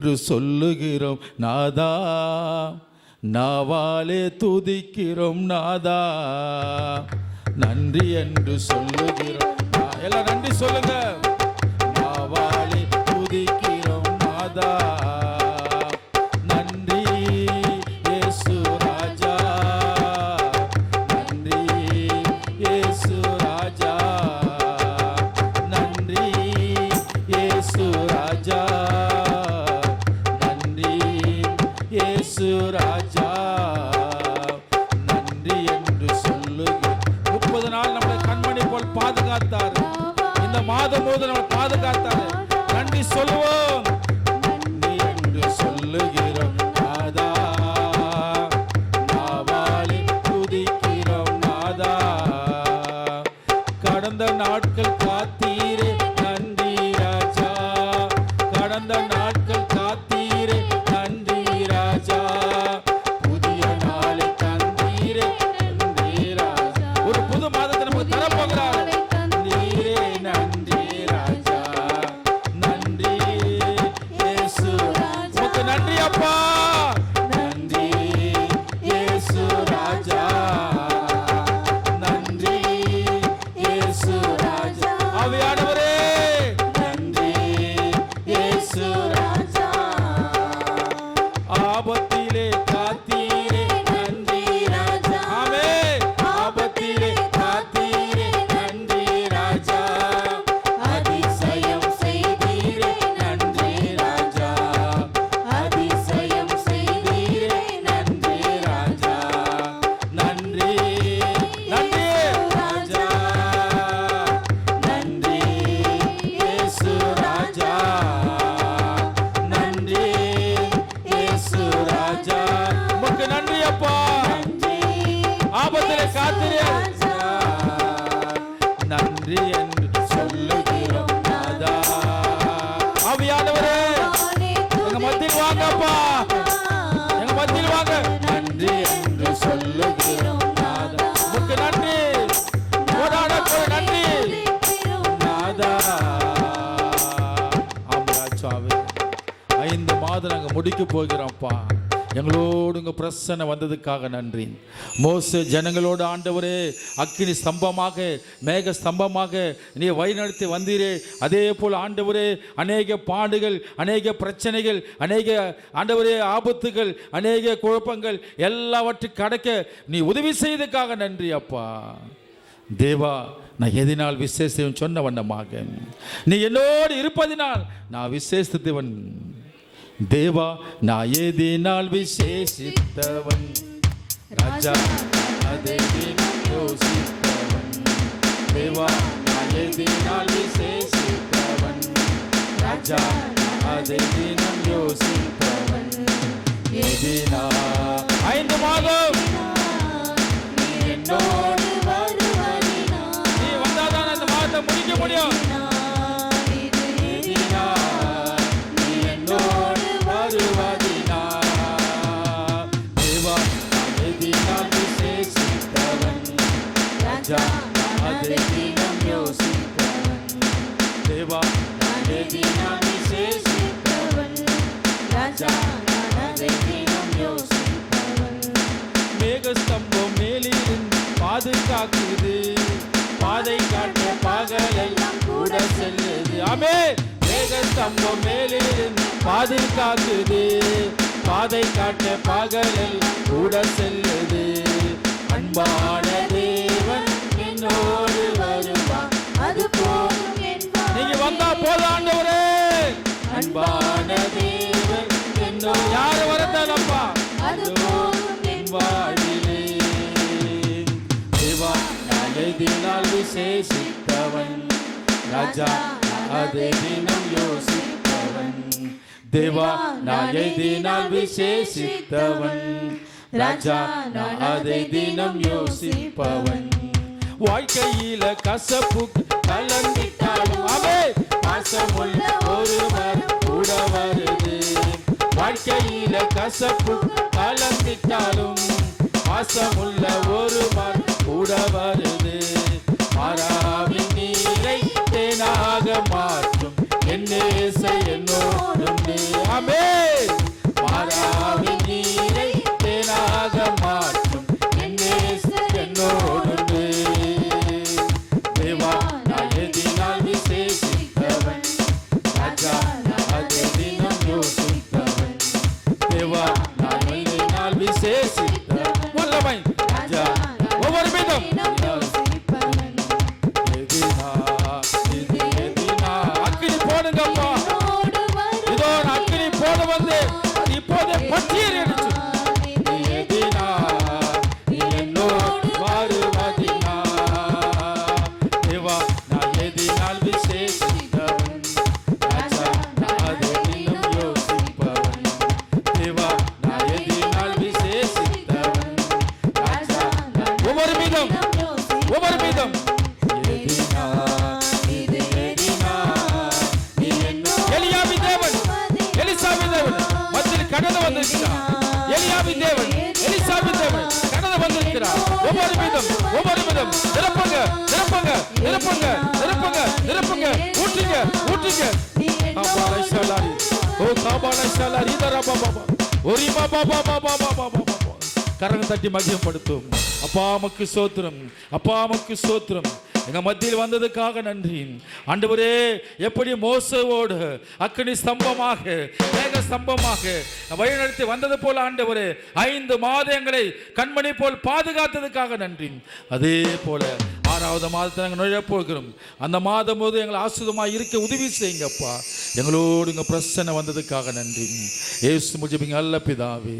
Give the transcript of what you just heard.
என்று சொல்லுகிறோம் நாதா நாவாலே துதிக்கிறோம் நாதா நன்றி என்று சொல்லுகிறோம். எல்லாம் நன்றி சொல்லுங்கள் கண்மணி பாதுகாத்தார். இந்த மாதம் போது நம்மளை பாதுகாத்தார். நன்றி சொல்லுவோம். நன்றி என்று சொல்லுகிறோம் நாதா நாவாலே துதிக்கிறோம் நாதா. கடந்த நாட்கள் காத்தீரே முடிக்க போகிறோம்ப்பா. எங்களோடு உங்கள் பிரசனை வந்ததுக்காக நன்றி. மோச ஜனங்களோடு ஆண்டவரே அக்கினி ஸ்தம்பமாக மேக ஸ்தம்பமாக நீ வழிநடத்தி வந்தீரே. அதே போல் ஆண்டவரே அநேக பாடுகள் அநேக பிரச்சனைகள் அநேக ஆண்டவரே ஆபத்துகள் அநேக குழப்பங்கள் எல்லாவற்றையும் கடக்க நீ உதவி செய்ததுக்காக நன்றி அப்பா. தேவா நான் எதினால் விசேஷம் சொன்ன வண்ணமாக நீ என்னோடு இருப்பதினால் நான் விசேஷத்துவன். தேவா நான் எதினால் விசேஷித்தவன். ராஜா அதை யோசித்தவன். தேவா நான் எதினால் விசேஷித்தவன். ராஜா அதை தினம் யோசித்தவன். எதினா ஐந்து மாதம். என்னோடு என்னோடு நீ வந்தாதான் அந்த மாதத்தை முடிக்க முடியும். தேவா. மேகஸ்தம்பம் மேலிருந்து பாதுகாக்குது பாதை காட்ட பகலெல்லாம் கூட செல்லுது ஆமே மேகஸ்தம்பம் மேலிருந்து பாதுகாக்குது பாதை காட்ட பகலெல்லாம் கூட செல்லுது அன்பான போதாண்டவரே அன்பான தேவன் யாரு வரத்தானப்பா? வாழ்விலே தேவா தினால் விசேஷித்தவன். ராஜா அதை தினம் யோசித்தவன். தேவா நாளை தினால் விசேஷித்தவன். ராஜா நான் அதை தினம் யோசிப்பவன். வாழ்க்கையில கசப்பு கலந்திட்டாலும் அவே பாசமுள்ள ஒருவர் கூட வருது. வாழ்க்கையில கசப்பு கலந்திட்டாலும் பாசமுள்ள ஒருவர் கூட வருது. மாறாம ராஜா ஒவ்வொரு மீதம் கடந்து வந்திருக்கிறார். எலியாவின் தேவன் எலிசாவின் தேவன் கடந்து வந்திருக்கிறார். ஒவ்வொரு விதம் ஒவ்வொரு விதம். நிரப்புங்க நிரப்புங்க நிரப்புங்க நிரப்புங்க நிரப்புங்க. ஊற்றுங்க ஊற்றுங்க. காபாலை ஷலாரி ஓ காபாலை ஷலாரி இதரா பாபா ஒரி பாபா பாபா பாபா பாபா கரங்க தட்டி மகிமைப்படுத்தும். அப்பா அமக்கு சோத்திரம். அப்பா அமக்கு சோத்திரம். எங்க மத்தியில் வந்ததுக்காக நன்றி. ஆண்டவரே எப்படி மோசவோடு அக்னி ஸ்தம்பமாக மேக ஸ்தம்பமாக வழிநடத்தி வந்தது போல ஆண்டவரே ஐந்து மாதங்களை கண்மணி போல் பாதுகாத்ததுக்காக நன்றி. அதே போல ஆறாவது மாதத்தை நாங்கள் நுழைய போகிறோம். அந்த மாதம் போது எங்களை ஆசுதமாக இருக்க உதவி செய்யுங்கப்பா. எங்களோடு இங்கே பிரச்சனை வந்ததுக்காக நன்றி. ஏசு முஜிபிங்க அல்ல பிதாவே.